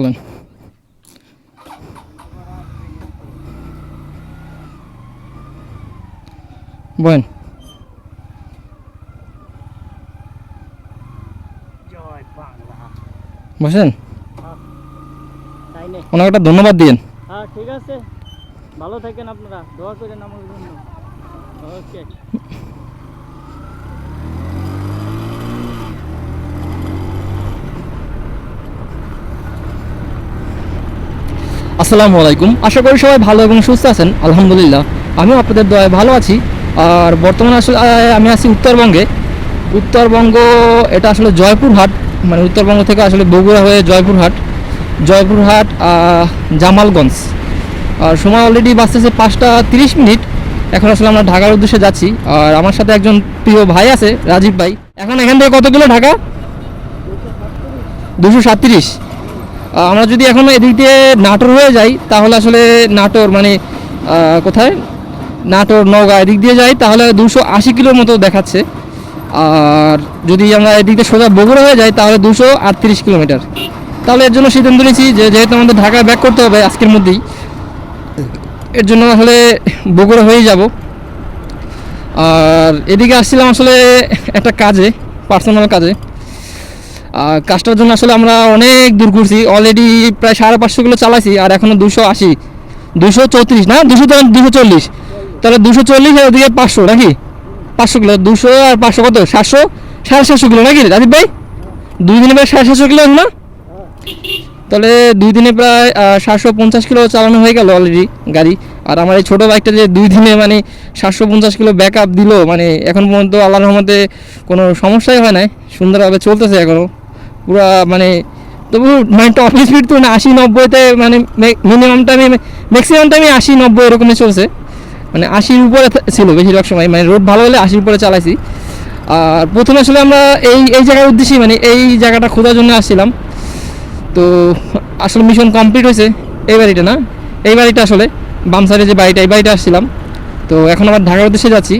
চলেন। বলেন বসেন। ওনাকে একটা ধন্যবাদ দিন হ্যাঁ ঠিক আছে। ভালো থাকেন আপনারা। দোয়া করেন আমার জন্য। ওকে। আসসালামু আলাইকুম। আশা করি সবাই ভালো এবং সুস্থ আছেন। আলহামদুলিল্লাহ, আমিও আপনাদের দয়ায় ভালো আছি। আর বর্তমানে আসলে আমি আছি উত্তরবঙ্গে। উত্তরবঙ্গ, এটা আসলে জয়পুরহাট মানে উত্তরবঙ্গ থেকে আসলে বগুড়া হয়ে জয়পুরহাট। জয়পুরহাট জামালগঞ্জ। আর সময় অলরেডি বাঁচতেছে পাঁচটা তিরিশ মিনিট। এখন আসলে আমরা ঢাকার উদ্দেশ্যে যাচ্ছি। আর আমার সাথে একজন প্রিয় ভাই আছে, রাজীব ভাই। এখন এখান থেকে কত কিলো ঢাকা? দুশো সাতত্রিশ। আমরা যদি এখন এদিক দিয়ে নাটোর হয়ে যাই, তাহলে আসলে নাটোর মানে কোথায়? নাটোর, নওগাঁ, এদিক দিয়ে যাই, তাহলে দুশো আশি কিলোর মতো দেখাচ্ছে। আর যদি আমরা এদিক দিয়ে সোজা বগুড়া হয়ে যাই, তাহলে দুশো আটত্রিশ কিলোমিটার। তাহলে এর জন্য সিদ্ধান্ত নিয়েছি যে, যেহেতু আমাদের ঢাকায় ব্যাক করতে হবে আজকের মধ্যেই, এর জন্য আসলে বগুড়া হয়েই যাব। আর এদিকে আসছিলাম আসলে একটা কাজে পার্সোনাল কাজে। কাজটার জন্য আসলে আমরা অনেক দূর ঘুরছি। অলরেডি প্রায় সাড়ে পাঁচশো কিলো চালাইছি আর এখনও দুশো আশি। দুশো চৌত্রিশ, না? দুশো দুশো চল্লিশ। তাহলে দুশো চল্লিশ আর ওদিকে পাঁচশো, নাকি? পাঁচশো কিলো, দুশো আর পাঁচশো কত? সাতশো? সাড়ে সাতশো কিলো, নাকি রাজীব ভাই? দুই দিনে প্রায় সাড়ে সাতশো কিলো না? তাহলে দুই দিনে প্রায় সাতশো পঞ্চাশ কিলো চালানো হয়ে গেল অলরেডি গাড়ি। আর আমার এই ছোটো বাইকটা যে দুই দিনে মানে সাতশো পঞ্চাশ কিলো ব্যাক আপ দিল মানে এখন পর্যন্ত আল্লাহর রহমতে কোনো সমস্যাই হয় নাই। সুন্দরভাবে চলতেছে এখনও পুরা মানে তবু মানে টপ স্পিড তো আশি নব্বইতে মানে মিনিমামটা আমি ম্যাক্সিমামটা আমি আশি নব্বই এরকমই চলছে। মানে আশির উপরে ছিল বেশিরভাগ সময় মানে রোড ভালো হলে আশির উপরে চালাইছি। আর প্রথমে আসলে আমরা এই এই জায়গার উদ্দেশ্যে মানে এই জায়গাটা খোঁজার জন্য আসছিলাম। তো আসলে মিশন কমপ্লিট হয়েছে এই বাড়িটা না? এই বাড়িটা আসলে বাম সাইডে যে বাড়িটা, এই বাড়িটা আসছিলাম। তো এখন আবার ঢাকার উদ্দেশ্যে যাচ্ছি।